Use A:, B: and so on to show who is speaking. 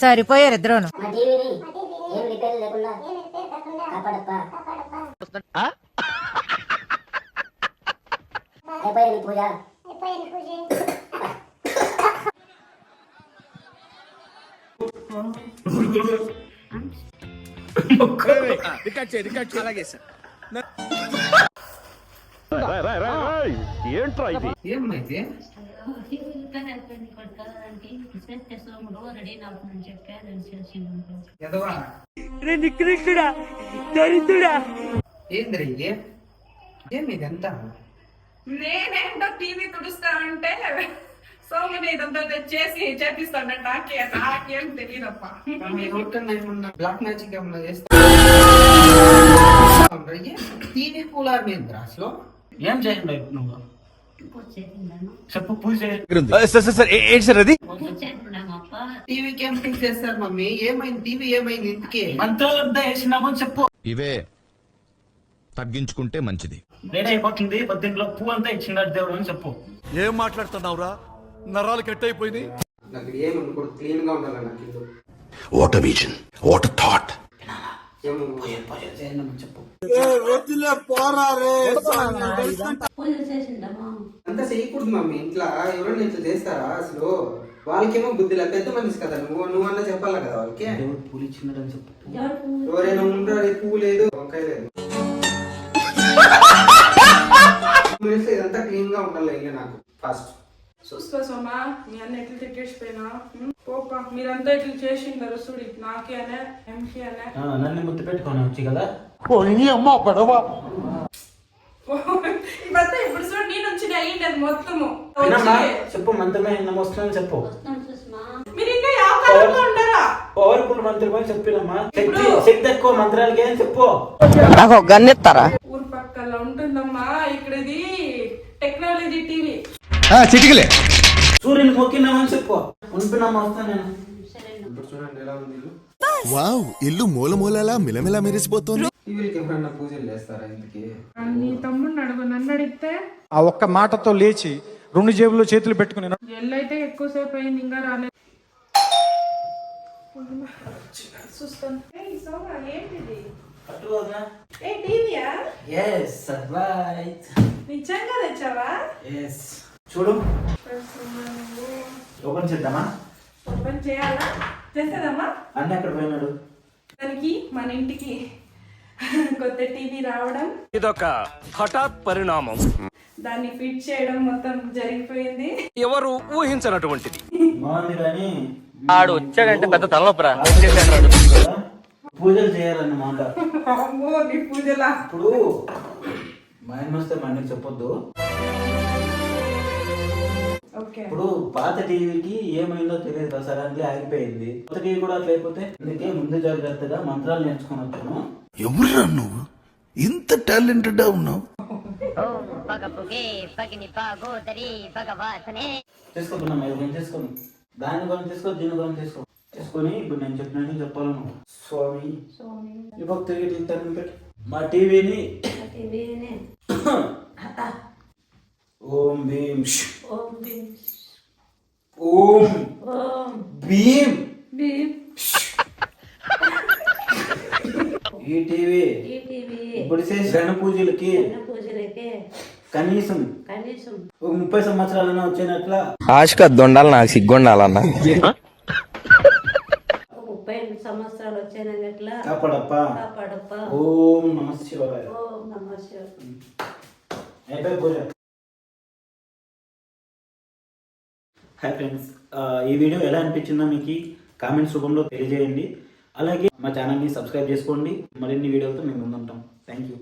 A: సరిపోయారు ఇద్దరును.
B: టీవీని ఏం రిపేర్ లేకుండా కాపాడప్పా.
C: ఏమైతే ఏంద్రీ ఇది? ఏమి ఇదంతా
D: నేనేంటో టీవీ తుడుస్తా ఉంటే సోమని ఇదంతా చేసి చేపిస్తాడు నాకే నాకేం తెలియదప్పా
C: బ్లాక్ మ్యాజిక్ ఏమన్నా చేస్తా? టీవీ కూలర్ మీద అసలు?
E: ఏం చేయండి నువ్వు? చెప్పు పూజ
F: సార్ సార్ సార్ ఏంటి సార్ అది?
C: టీవీకి ఏం ఫిక్స్ చేస్తారు మమ్మీ? ఏమైంది? టీవీ ఏమైంది ఇంటికి?
E: మంత్రాలంతా వేసినామని చెప్పు.
F: ఇవే తగ్గించుకుంటే మంచిది.
E: రెడీ అయిపోతుంది పద్దెనిమిదిలో పువ్వు అంతా ఇచ్చినాడు దేవుడు అని చెప్పు.
G: ఏం మాట్లాడుతున్నావురా? నరాలు కట్ అయిపోయింది
F: వాట్ విజన్ వాట్ థాట్
C: అంతా చేయకూడదు మమ్మీ ఇంట్లో ఎవరైనా ఇట్లా చేస్తారా అసలు? వాళ్ళకేమో బుద్ధిలా పెద్ద మనిషి కదా నువ్వు నువ్వన్నా చెప్పాలి కదా వాళ్ళకి?
E: పూలు ఇచ్చినాడు అని చెప్పు
C: ఎవరైనా ఉంటారు పువ్వు లేదు. వంకాయ లేదు. ఇదంతా క్లీన్గా ఉండాలి ఇల్లు నాకు ఫస్ట్
D: చూస్తా సోమా మీ అన్న ఎట్లా తిట్టేసిపోయినా? పోపా. మీరంతా ఇట్లా చేసిండారు చూడి నాకే అనే ఎంకి అనే.
E: ఆ, నన్ను ముద్దు పెట్టుకొని వచ్చి కదా?
D: ఇవంతా ఇప్పుడు చూడు నేను వచ్చిన మొత్తము.
E: చెప్పు మంత్రమే నమస్కారం చెప్పు.
D: మీరు ఇంకా యావకాలంలో ఉండరా?
E: పవర్ఫుల్ మంత్రం అని చెప్పినమ్మా శక్తి శక్తి ఎక్కువ మంత్రాలకి అని చెప్పు.
D: ఊరు పక్కల ఉంటుందమ్మా ఇక్కడ ఇది టెక్నాలజీ టీవీ.
F: చిటికలే.
E: సూర్యుని మొక్కినామని చెప్పు. ఉంటున్నామా నేను.
C: ఇప్పుడు చూడండి ఎలా ఉంది ఇల్లు.
G: వావ్ ఇల్లు మూల మూలలా మిలమిలా మెరిసిపోతుంది.
H: ఆ ఒక్క మాటతో లేచి రెండు జేబుల్లో చేతులు పెట్టుకుని
D: ఎల్లైతే ఎక్కువసేపు అయింది ఇంకా రాలేదు. నిజంగా తెచ్చావా?
E: చూడు. ఓపెన్ చేద్దామా?
D: ఓపెన్ చేయాలా? చేసేదమ్మా?
E: అన్న ఎక్కడ పోయినాడు?
D: దానికి మన ఇంటికి కొత్త టీవీ రావడం.
I: ఇదొక హఠాత్ పరిణామం.
D: దాన్ని ఫిట్ చేయడం మొత్తం జరిగిపోయింది.
I: ఎవరు ఊహించనటువంటిది.
E: బాగుంది కానీ
I: ఆడు వచ్చాడంటే పెద్ద తలనొప్పరా?
E: పూజలు చేయాలన్నమాట
D: అమ్మో నీ పూజలా.
E: ఇప్పుడు మా ఆయన వస్తే మా అన్నకి చెప్పొద్దు. ఇప్పుడు పాత టీవీకి ఏమైందో తెలియదు కదా సడన్లీ ఆగిపోయింది. కొత్త టీవీ కూడా లేకపోతే అందుకే ముందు జాగ్రత్తగా మంత్రాలు నేర్చుకుని వచ్చాను
G: ఎవరురా నువ్వు? ఇంత టాలెంటెడ్ ఉన్నావు.
E: చేసుకోకున్నా మీరు నేను చేసుకోను. దాని గురించి తీసుకో దీని గురించి తీసుకో చేసుకొని ఇప్పుడు నేను చెప్పినట్టు చెప్పాలను. స్వామి ఇప్పుడు తిరిగి తింటాను పెట్టి. మా టీవీని ఓం భీం. ష్. ఓం భీం. ఈ టీవీ. ఇప్పుడు గణ పూజలకి కనీసం ఒక ముప్పై సంవత్సరాలైనా వచ్చినట్ల.
I: ఆశకు దొండాలి నాకు సిగ్గుండాలన్న.
J: ముప్పై సంవత్సరాలు వచ్చానట్లా
E: కాపాడప్ప.
J: కాపాడప్ప.
E: ఓం నమ శివాయ
J: ఓం నమ శివాయ
E: అయిపోయి పూజ. హాయ్ ఫ్రెండ్స్ ఈ వీడియో ఎలా అనిపించిందో మీకు కామెంట్స్ రూపంలో తెలియజేయండి. అలాగే మా ఛానల్ని సబ్స్క్రైబ్ చేసుకోండి. మరిన్ని వీడియోలతో మేము ముందుంటాం. Thank you